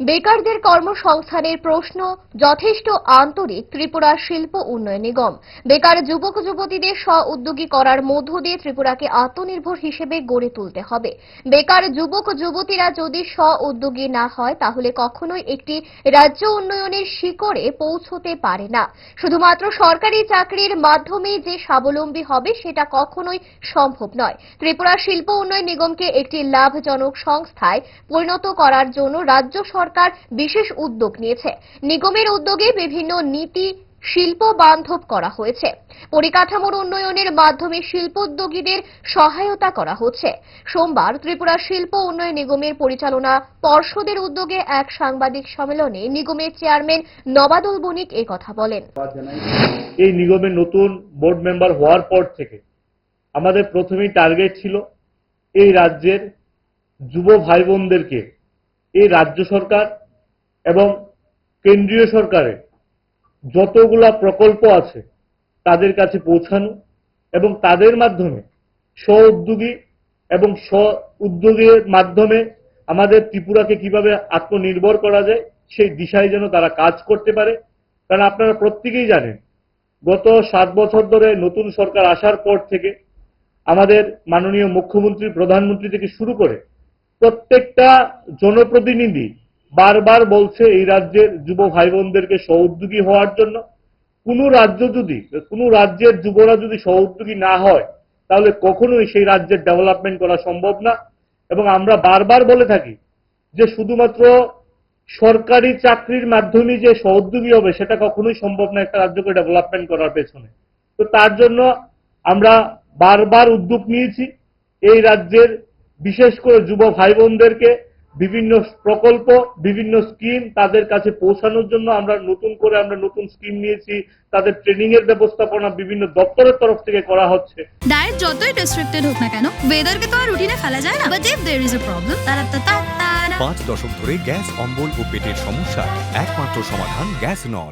বেকারদের কর্মসংস্থানের প্রশ্ন যথেষ্ট আন্তরিক ত্রিপুরা শিল্প উন্নয়ন নিগম। বেকার যুবক, যুবতীদের স্ব উদ্যোগী করার মধ্য দিয়ে ত্রিপুরাকে আত্মনির্ভর হিসেবে গড়ে তুলতে হবে। বেকার যুবক, যুবতীরা যদি স্ব উদ্যোগী না হয়, তাহলে কখনোই একটি রাজ্য উন্নয়নের শিকড়ে পৌঁছতে পারে না। শুধুমাত্র সরকারি চাকরির মাধ্যমে যে স্বাবলম্বী হবে, সেটা কখনোই সম্ভব নয়। ত্রিপুরা শিল্প উন্নয়ন নিগমকে একটি লাভজনক সংস্থায় পরিণত করার জন্য রাজ্য সরকার বিশেষ উদ্যোগ নিয়েছে। নিগমের উদ্যোগে বিভিন্ন নীতি, শিল্প বান্ধব করা হয়েছে। পরিকাঠামোর উন্নয়নের মাধ্যমে শিল্পোদ্যোগীদের সহায়তা করা হচ্ছে। সোমবার ত্রিপুরা শিল্প উন্নয়ন নিগমের পরিচালনা পর্ষদের উদ্যোগে এক সাংবাদিক সম্মেলনে নিগমের চেয়ারম্যান নবাদুল বণিক কথা বলেন। এই নিগমের নতুন বোর্ড মেম্বার হওয়ার পর থেকে আমাদের প্রথমেই টার্গেট ছিল এই রাজ্যের যুব ভাই বোনদেরকে এই রাজ্য সরকার এবং কেন্দ্রীয় সরকারের যতগুলা প্রকল্প আছে তাদের কাছে পৌঁছানো এবং তাদের মাধ্যমে স্ব উদ্যোগী এবং স্ব উদ্যোগের মাধ্যমে আমাদের ত্রিপুরাকে কীভাবে আত্মনির্ভর করা যায় সেই দিশায় যেন তারা কাজ করতে পারে। কারণ আপনারা প্রত্যেকেই জানেন, গত সাত বছর ধরে নতুন সরকার আসার পর থেকে আমাদের মাননীয় মুখ্যমন্ত্রী, প্রধানমন্ত্রী থেকে শুরু করে প্রত্যেকটা জনপ্রতিনিধি বারবার বলছে এই রাজ্যের যুব ভাই বোনদেরকে সহোদ্যোগী হওয়ার জন্য। কোনো রাজ্য যদি, কোনো রাজ্যের যুবরা যদি সহোদ্যোগী না হয়, তাহলে কখনোই সেই রাজ্যের ডেভেলপমেন্ট করা সম্ভব না। এবং আমরা বারবার বলে থাকি যে শুধুমাত্র সরকারি চাকরির মাধ্যমে যে সহযোগী হবে, সেটা কখনোই সম্ভব না একটা রাজ্যকে ডেভেলপমেন্ট করার পেছনে। তো তার জন্য আমরা বারবার উদ্যোগ নিয়েছি এই রাজ্যের বিশেষ করে যুব ভাই বোনদেরকে বিভিন্ন প্রকল্প বিভিন্ন স্কিম তাদের কাছে পৌঁছানোর জন্য আমরা নতুন করে আমরা নতুন স্কিম নিয়েছি। তাদের ট্রেনিং এর ব্যবস্থাপনা বিভিন্ন দপ্তরের তরফ থেকে করা হচ্ছে। ডায়েট যতই রেস্ট্রিক্টেড হোক না কেন ওয়েদারকে তো আর রুটিনে ফেলা যায় না। But if is a problem তারা তা পাঁচ দশক ধরে গ্যাস অম্বল ও পেটের সমস্যা। একমাত্র সমাধান গ্যাস নল।